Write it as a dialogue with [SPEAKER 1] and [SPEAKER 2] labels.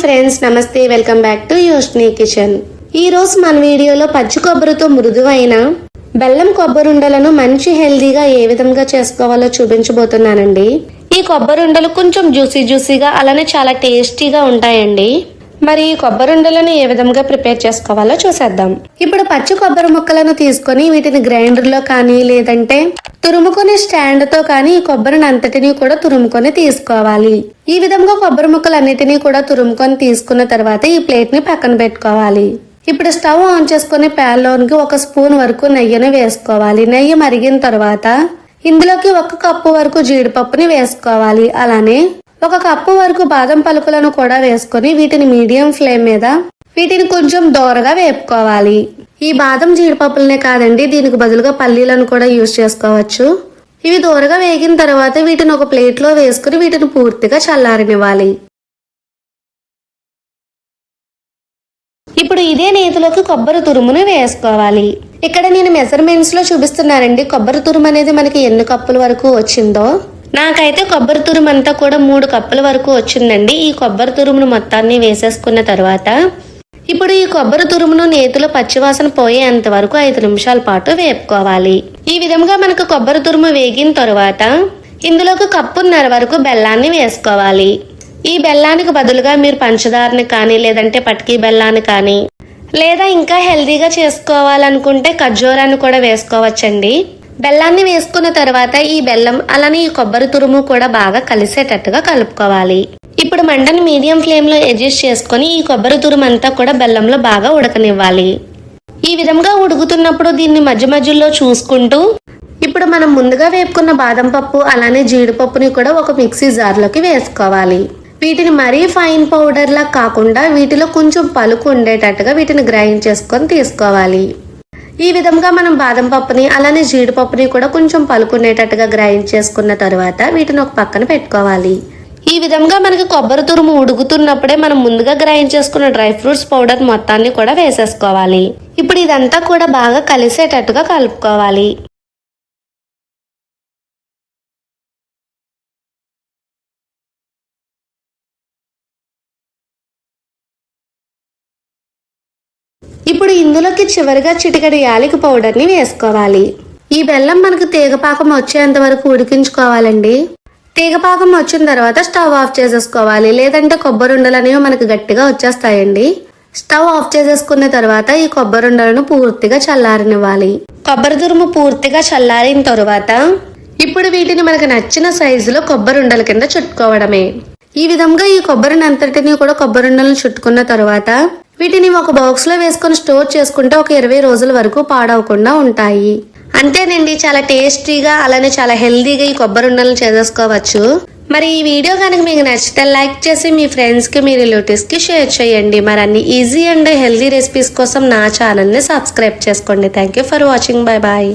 [SPEAKER 1] Friends నమస్తే welcome back to Yoshni kitchen ఈ రోజు మన వీడియోలో పచ్చి కొబ్బరితో మృదువైన బెల్లం కొబ్బరుండలను మంచి హెల్దీగా ఏ విధంగా చేసుకోవాలో చూపించబోతున్నానండి. ఈ కొబ్బరుండలు కొంచెం జ్యూసీ జ్యూసీగా అలానే చాలా టేస్టీగా ఉంటాయండి. మరి ఈ కొబ్బరుండలను ఏ విధంగా ప్రిపేర్ చేసుకోవాలో చూసేద్దాం. ఇప్పుడు పచ్చి కొబ్బరి ముక్కలను తీసుకొని వీటిని గ్రైండర్లో కానీ లేదంటే తురుముకునే స్టాండ్తో కానీ ఈ కొబ్బరిని అంతటినీ కూడా తురుముకొని తీసుకోవాలి. ఈ విధంగా కొబ్బరి ముక్కలు అన్నిటినీ కూడా తురుముకొని తీసుకున్న తర్వాత ఈ ప్లేట్ని పక్కన పెట్టుకోవాలి. ఇప్పుడు స్టవ్ ఆన్ చేసుకుని ప్యాన్లోనికి ఒక స్పూన్ వరకు నెయ్యిని వేసుకోవాలి. నెయ్యి మరిగిన తర్వాత ఇందులోకి ఒక కప్పు వరకు జీడిపప్పుని వేసుకోవాలి. అలానే ఒక కప్పు వరకు బాదం పలుకులను కూడా వేసుకొని వీటిని మీడియం ఫ్లేమ్ మీద వీటిని కొంచెం దోరగా వేపుకోవాలి. ఈ బాదం జీడిపప్పులనే కాదండి దీనికి బదులుగా పల్లీలను కూడా యూజ్ చేసుకోవచ్చు. ఇవి దోరగా వేగిన తర్వాత వీటిని ఒక ప్లేట్లో వేసుకుని వీటిని పూర్తిగా చల్లారనివ్వాలి. ఇప్పుడు ఇదే నేతిలోకి కొబ్బరి తురుమును వేసుకోవాలి. ఇక్కడ నేను మెజర్మెంట్స్లో చూపిస్తున్నానండి కొబ్బరి తురుము అనేది మనకి ఎన్ని కప్పుల వరకు వచ్చిందో. నాకైతే కొబ్బరి తురుము అంతా కూడా మూడు కప్పుల వరకు వచ్చిందండి. ఈ కొబ్బరి తురుమును మొత్తాన్ని వేసేసుకున్న తర్వాత ఇప్పుడు ఈ కొబ్బరి తురుమును నేతిలో పచ్చివాసన పోయేంత వరకు ఐదు నిమిషాల పాటు వేపుకోవాలి. ఈ విధంగా మనకు కొబ్బరి తురుము వేగిన తర్వాత ఇందులోకి కప్పున్నర వరకు బెల్లాన్ని వేసుకోవాలి. ఈ బెల్లానికి బదులుగా మీరు పంచదారని కానీ లేదంటే పటికీ బెల్లాన్ని కానీ లేదా ఇంకా హెల్దీగా చేసుకోవాలనుకుంటే ఖర్జూరాన్ని కూడా వేసుకోవచ్చండి. బెల్లాన్ని వేసుకున్న తర్వాత ఈ బెల్లం అలానే ఈ కొబ్బరి తురుము కూడా బాగా కలిసేటట్టుగా కలుపుకోవాలి. ఇప్పుడు మంటను మీడియం ఫ్లేమ్లో అడ్జస్ట్ చేసుకొని ఈ కొబ్బరి తురుము అంతా కూడా బెల్లంలో బాగా ఉడకనివ్వాలి. ఈ విధంగా ఉడుకుతున్నప్పుడు దీన్ని మధ్య మధ్యలో చూసుకుంటూ ఇప్పుడు మనం ముందుగా వేపుకున్న బాదం పప్పు అలానే జీడిపప్పుని కూడా ఒక మిక్సీ జార్లోకి వేసుకోవాలి. వీటిని మరీ ఫైన్ పౌడర్ లా కాకుండా వీటిలో కొంచెం పలుకు ఉండేటట్టుగా వీటిని గ్రైండ్ చేసుకొని తీసుకోవాలి. ఈ విధంగా మనం బాదం పప్పుని అలానే జీడిపప్పుని కూడా కొంచెం పలుకునేటట్టుగా గ్రైండ్ చేసుకున్న తర్వాత వీటిని ఒక పక్కన పెట్టుకోవాలి. ఈ విధంగా మనకి కొబ్బరి తురుము ఉడుకుతున్నప్పుడే మనం ముందుగా గ్రైండ్ చేసుకున్న డ్రై ఫ్రూట్స్ పౌడర్ మొత్తాన్ని కూడా వేసేసుకోవాలి. ఇప్పుడు ఇదంతా కూడా బాగా కలిసేటట్టుగా కలుపుకోవాలి. ఇప్పుడు ఇందులోకి చివరిగా చిటికడి యాలకి పౌడర్ని వేసుకోవాలి. ఈ బెల్లం మనకు తీగపాకం వచ్చేంత వరకు ఉడికించుకోవాలండి. తీగపాకం వచ్చిన తర్వాత స్టవ్ ఆఫ్ చేసేసుకోవాలి. లేదంటే కొబ్బరిండలు అనేవి మనకు గట్టిగా వచ్చేస్తాయండి. స్టవ్ ఆఫ్ చేసేసుకున్న తర్వాత ఈ కొబ్బరి ఉండలను పూర్తిగా చల్లారనివ్వాలి. కొబ్బరి తురుము పూర్తిగా చల్లారిన తర్వాత ఇప్పుడు వీటిని మనకు నచ్చిన సైజులో కొబ్బరిండల కింద చుట్టుకోవడమే. ఈ విధంగా ఈ కొబ్బరిని అంతటిని కూడా కొబ్బరిండలను చుట్టుకున్న తర్వాత వీటిని ఒక బాక్స్లో వేసుకొని స్టోర్ చేసుకుంటే ఒక ఇరవై రోజుల వరకు పాడవకుండా ఉంటాయి. అంతేనండి చాలా టేస్టీగా అలానే చాలా హెల్దీగా ఈ కొబ్బరి ఉండలను చేసేసుకోవచ్చు మరి ఈ వీడియో కనుక మీకు నచ్చితే లైక్ చేసి మీ ఫ్రెండ్స్కి మీ రిలేటివ్స్కి షేర్ చేయండి. మరి అన్ని ఈజీ అండ్ హెల్దీ రెసిపీస్ కోసం నా ఛానల్ని సబ్స్క్రైబ్ చేసుకోండి. Thank you for watching bye bye